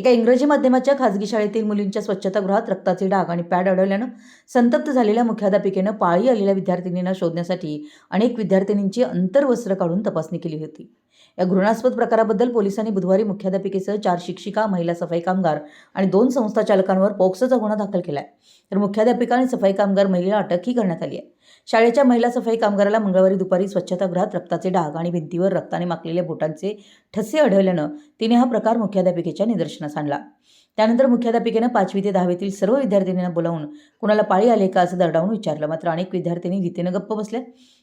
एका इंग्रजी माध्यमाच्या खासगी शाळेतील मुलींच्या स्वच्छतागृहात रक्ताचे डाग आणि पॅड आढळल्यानं संतप्त झालेल्या मुख्याध्यापिकेनं पाळी आलेल्या विद्यार्थिनींना शोधण्यासाठी अनेक विद्यार्थिनींची अंतर्वस्त्र काढून तपासणी केली होती. या घृणास्पद प्रकाराबद्दल पोलिसांनी बुधवारी मुख्याध्यापिकेसह चार शिक्षिका महिला सफाई कामगार आणि दोन संस्था चालकांवर पोक्सोचा गुन्हा दाखल केला आहे तर मुख्याध्यापिका आणि सफाई कामगार महिलेला अटकही करण्यात आली आहे. शाळेच्या महिला सफाई कामगाराला मंगळवारी दुपारी स्वच्छतागृहात रक्ताचे डाग आणि भिंतीवर रक्ताने माखलेल्या बोटांचे ठसे आढळल्यानं तिने हा प्रकार मुख्याध्यापिकेच्या निदर्शनास आणला. त्यानंतर मुख्याध्यापिकेनं पाचवी ते दहावीतील सर्व विद्यार्थिनींना बोलावून कुणाला पाळी आले का असं दरडावून विचारलं. मात्र अनेक विद्यार्थिनी भीतीनं गप्प बसल्या.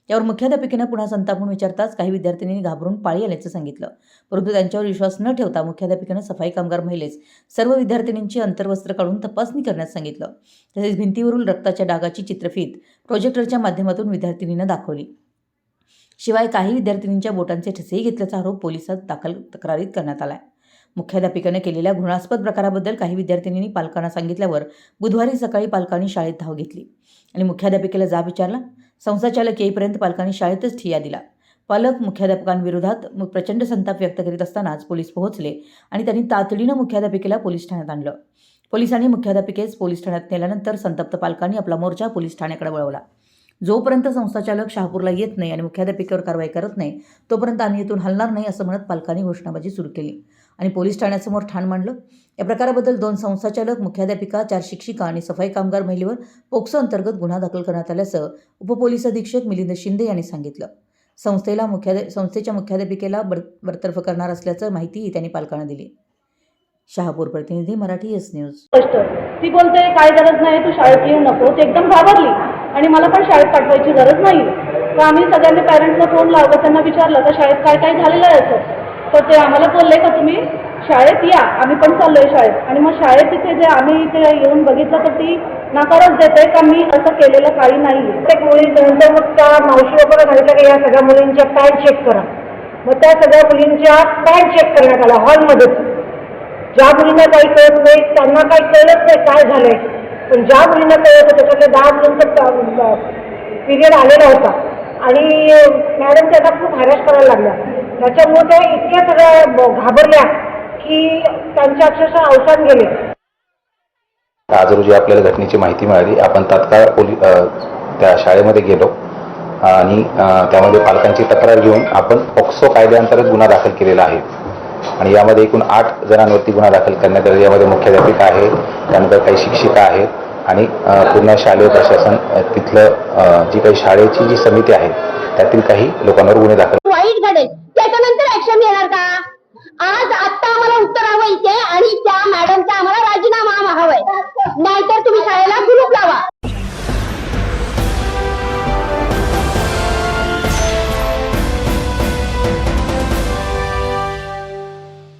यावर मुख्याध्यापिकेनं पुन्हा संतापून विचारताच काही विद्यार्थ्यांनी घाबरून पाळी आल्याचं सांगितलं. परंतु त्यांच्यावर विश्वास न ठेवता मुख्याध्यापिकेनं सफाई कामगार महिलेस सर्व विद्यार्थिनींची अंतर्वस्त्र काढून तपासणी करण्यास सांगितलं. तसेच भिंतीवरील रक्ताच्या डागाची चित्रफीत प्रोजेक्टरच्या माध्यमातून विद्यार्थिनींना दाखवली. शिवाय काही विद्यार्थिनींच्या बोटांचे ठसेही घेतल्याचा आरोप पोलिसात दाखल तक्रारीत करण्यात आलाय. मुख्याध्यापिकेनं केलेल्या घृणास्पद प्रकाराबद्दल काही विद्यार्थिनींनी पालकांना सांगितल्यावर बुधवारी सकाळी पालकांनी शाळेत धाव घेतली. आणि मुख्याध्यापिकेला जाब विचारला संस्थाचालक येईपर्यंत पालकांनी शाळेतच ठिया दिला. पालक मुख्याध्यापकांविरोधात प्रचंड संताप व्यक्त करीत असतानाच पोलीस पोहोचले आणि त्यांनी तातडीनं मुख्याध्यापिकेला पोलीस ठाण्यात आणलं. पोलिसांनी मुख्याध्यापिकेस पोलीस ठाण्यात नेल्यानंतर संतप्त पालकांनी आपला मोर्चा पोलीस ठाण्याकडे वळवला. जोपर्यंत संस्थाचालक शहापूरला येत नाही आणि मुख्याध्यापिकेवर कारवाई करत नाही तोपर्यंत आम्ही येथून हलणार नाही असं म्हणत पालकांनी घोषणाबाजी सुरू केली. आणि पोलीस ठाण्यासमोर ठाण मांडलं. या प्रकाराबद्दल दोन संस्थाचालक मुख्याध्यापिका चार शिक्षिका आणि सफाई कामगार महिलेवर पोक्सो अंतर्गत गुन्हा दाखल करण्यात आल्याचं उपपोलीस अधीक्षक मिलिंद शिंदे यांनी सांगितलं. संस्थेला मुख्याध्या संस्थेच्या मुख्याध्यापिकेला बर बरतर्फ करणार असल्याचं माहितीही त्यांनी पालकांना दिली. शहापूर प्रतिनिधी मराठी एस न्यूज. स्पष्ट. ती बोलते काय गरज नाही तू शाळेत येऊ नको. ती एकदम घाबरली. आणि मला पण शाळेत पाठवायची गरज नाही. तर आम्ही सगळ्यांनी पॅरेंट्सला फोन लावला त्यांना विचारलं तर शाळेत काय काय झालेलं आहे असं? तर ते आम्हाला बोलले का तुम्ही? शाळेत या. आम्ही पण चाललोय शाळेत. आणि मग शाळेत तिथे जे आम्ही इथे येऊन बघितलं तर ती नकारच देते का मी असं केलेलं काही नाही प्रत्येक मुलीनंतर मग त्या मावशी वगैरे घालतं का या सगळ्या मुलींच्या पॅड चेक करा. मग त्या सगळ्या मुलींच्या पॅड चेक करण्यात आला हॉलमध्येच ज्या मुलींना काही कळत नाही त्यांना काही कळत नाही काय झालंय. पण ज्या मुलींना कळत होतं त्याच्यातले दहा मुलींचा पिरियड आलेला होता. आणि मॅडम त्यांना खूप हॅरॅस करायला लागला त्याच्यामुळे त्या इतक्या सगळ्या ब- घाबरल्या की त्यांचे अक्षरशः अवसान गेले. आज रोजी आपल्याला घटनेची माहिती मिळाली. आपण तात्काळ पोली अ, त्या शाळेमध्ये गेलो. आणि त्यामध्ये पालकांची तक्रार घेऊन आपण पॉक्सो कायद्याअंतर्गत गुन्हा दाखल केलेला आहे. आणि यामध्ये एकूण आठ जणांवरती गुन्हा दाखल करण्यात आला. यामध्ये मुख्याध्यापिका आहे त्यानंतर काही शिक्षिका आहेत आणि पूर्ण शालेय प्रशासन तिथलं जी काही शाळेची जी समिती आहे त्यातील काही लोकांवर गुन्हे दाखल वाईट घडेल